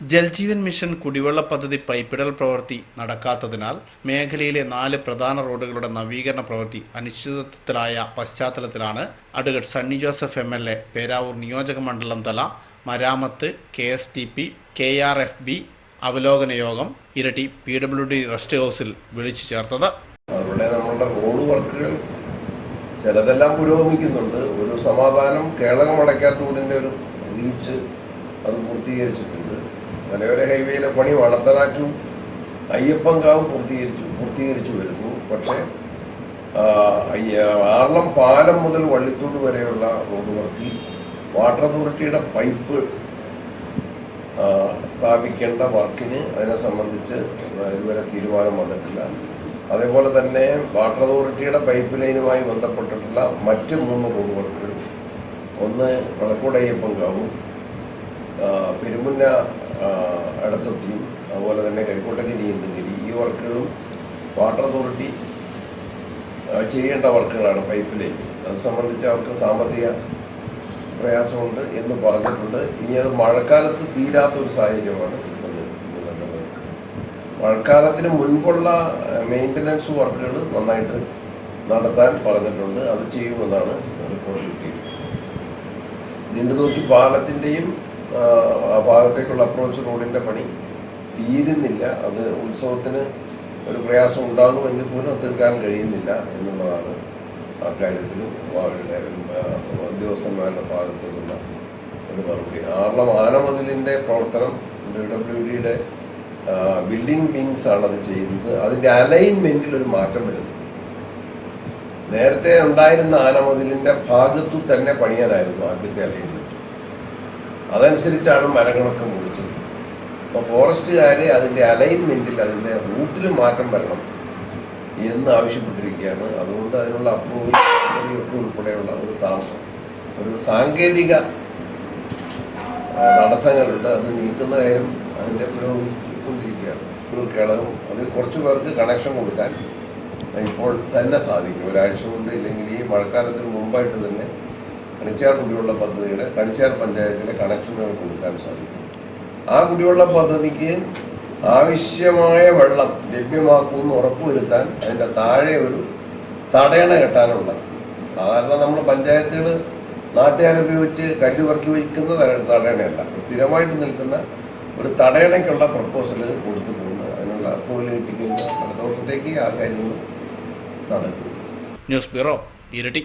Jal Jeevan mission കുടിവെള്ള പദ്ധതി പൈപ്പിടൽ പ്രവൃത്തി നടക്കാത്തതിനാൽ മേഖലയിലെ നാല് പ്രധാന റോഡുകളുടെ നവീകരണ പ്രവൃത്തി അനിശ്ചിതത്വത്തിലായ പശ്ചാത്തലത്തിലാണ് advocate Sunny Joseph M L A Peravoor നിയോജക മണ്ഡലം തല മരാമത്ത് K S T P K R F B അവലോകന യോഗം ഇരട്ടി പി ഡബ്ല്യു ഡി റെസ്റ്റ് ഹൗസിൽ വിളിച്ചു ചേർത്തത്. നമ്മളുടെ റോഡ് വർക്കുകൾ ചിലതെല്ലാം പുരോഗമിക്കുന്നുണ്ട്. ഒരു സമാധാനം കേളകം അടയ്ക്കാത്തൂടിന്റെ ഒരു റീച്ച് അത് പൂർത്തീകരിച്ചിട്ടുണ്ട്. മലയോര ഹൈവേയിലെ പണി വളത്തറ ടു അയ്യപ്പൻകാവ് പൂർത്തീകരിച്ചു പൂർത്തീകരിച്ചു വരുന്നു. പക്ഷേ ആറളം പാലം മുതൽ വള്ളിത്തോട് വരെയുള്ള റോഡ് വർക്കിൽ വാട്ടർ അതോറിറ്റിയുടെ പൈപ്പ് സ്ഥാപിക്കേണ്ട വർക്കിന് അതിനെ സംബന്ധിച്ച് ഇതുവരെ തീരുമാനം വന്നിട്ടില്ല. അതേപോലെ തന്നെ വാട്ടർ അതോറിറ്റിയുടെ പൈപ്പ് ലൈനുമായി ബന്ധപ്പെട്ടിട്ടുള്ള മറ്റ് മൂന്ന് റോഡ് വർക്കുകൾ. ഒന്ന് വിളക്കോടയ്യപ്പൻകാവും ആ, പെരുമുന്ന എടത്തൊട്ടിയും അതുപോലെ തന്നെ കരിക്കോട്ടക്ക് നീന്തങ്കിരി ഈ വർക്കുകളും വാട്ടർ അതോറിറ്റി ചെയ്യേണ്ട വർക്കുകളാണ് പൈപ്പ് ലൈൻ അത് സംബന്ധിച്ച് അവർക്ക് സാമ്പത്തിക പ്രയാസമുണ്ട് എന്ന് പറഞ്ഞിട്ടുണ്ട്. ഇനി അത് മഴക്കാലത്ത് തീരാത്ത ഒരു സാഹചര്യമാണ് മഴക്കാലത്തിന് മുൻപുള്ള മെയിന്റനൻസ് വർക്കുകൾ നന്നായിട്ട് നടത്താൻ പറഞ്ഞിട്ടുണ്ട്. അത് ചെയ്യുമെന്നാണ് റിപ്പോർട്ട് കിട്ടിയിട്ടുള്ളത്. നീണ്ടുനോക്കി പാലത്തിന്റെയും ആ ഭാഗത്തേക്കുള്ള അപ്രോച്ച് റോഡിന്റെ പണി തീരുന്നില്ല. അത് ഉത്സവത്തിന് ഒരു പ്രയാസം ഉണ്ടാകുമെങ്കിൽ പോലും തീർക്കാൻ കഴിയുന്നില്ല എന്നുള്ളതാണ് അക്കാര്യത്തിൽ അവരുടെ ആ, ഉദ്യോഗസ്ഥന്മാരുടെ ഭാഗത്തു നിന്നുള്ള ഒരു മറുപടി. ആറളം ആനമതിലിന്റെ പ്രവർത്തനം ഡബ്ല്യു ഡിയുടെ ബിൽഡിംഗ് വിങ്സ് ആണ് അത് ചെയ്യുന്നത്. അതിന്റെ അലൈൻമെന്റിൽ ഒരു മാറ്റം വരുന്നു. നേരത്തെ ഉണ്ടായിരുന്ന ആനമതിലിന്റെ ഭാഗത്തു തന്നെ പണിയാനായിരുന്നു ആദ്യത്തെ അലൈൻമെന്റ് അതനുസരിച്ചാണ് മരങ്ങളൊക്കെ മുറിച്ചത്. അപ്പോൾ ഫോറസ്റ്റുകാർ അതിന്റെ അലൈൻമെന്റിൽ അതിന്റെ റൂട്ടിൽ മാറ്റം വരണം എന്ന് ആവശ്യപ്പെട്ടിരിക്കുകയാണ്. അതുകൊണ്ട് അതിനുള്ള അപ്രൂവൽ ഒക്കെ ഉൾപ്പെടെയുള്ള ഒരു താമസം. ഒരു സാങ്കേതിക തടസ്സങ്ങളുണ്ട്. അത് നീക്കുന്ന കാര്യം അതിന്റെ പുരോഗമിക്കൊണ്ടിരിക്കുകയാണ് ഒരു കിളകും അതിൽ കുറച്ച് പേർക്ക് കണക്ഷൻ കൊടുക്കാൻ ഇപ്പോൾ തന്നെ സാധിക്കും. ഒരാഴ്ച കൊണ്ട് ഇല്ലെങ്കിൽ ഈ മഴക്കാലത്തിന് മുമ്പായിട്ട് തന്നെ കണിച്ചാർ കുടിവെള്ള പദ്ധതിയുടെ കണിച്ചാർ പഞ്ചായത്തിലെ കണക്ഷനുകൾ കൊടുക്കാൻ സാധിക്കും. ആ കുടിവെള്ള പദ്ധതിക്ക് ആവശ്യമായ വെള്ളം ലഭ്യമാക്കുമെന്ന് ഉറപ്പുവരുത്താൻ അതിന്റെ താഴെ ഒരു തടയണ കെട്ടാനുള്ള സാധാരണ നമ്മൾ പഞ്ചായത്തുകൾ നാട്ടുകാരുപയോഗിച്ച് കല്ല് പറക്കി വയ്ക്കുന്ന തടയണയല്ല. സ്ഥിരമായിട്ട് നിൽക്കുന്ന ഒരു തടയണയ്ക്കുള്ള പ്രപ്പോസൽ പോകുന്നു. അതിനുള്ള അപ്രൂവൽ ലഭിക്കുന്ന അടുത്ത വർഷത്തേക്ക് ആ കാര്യങ്ങൾ നടക്കും. ന്യൂസ് ബ്യൂറോ ഇരട്ടി.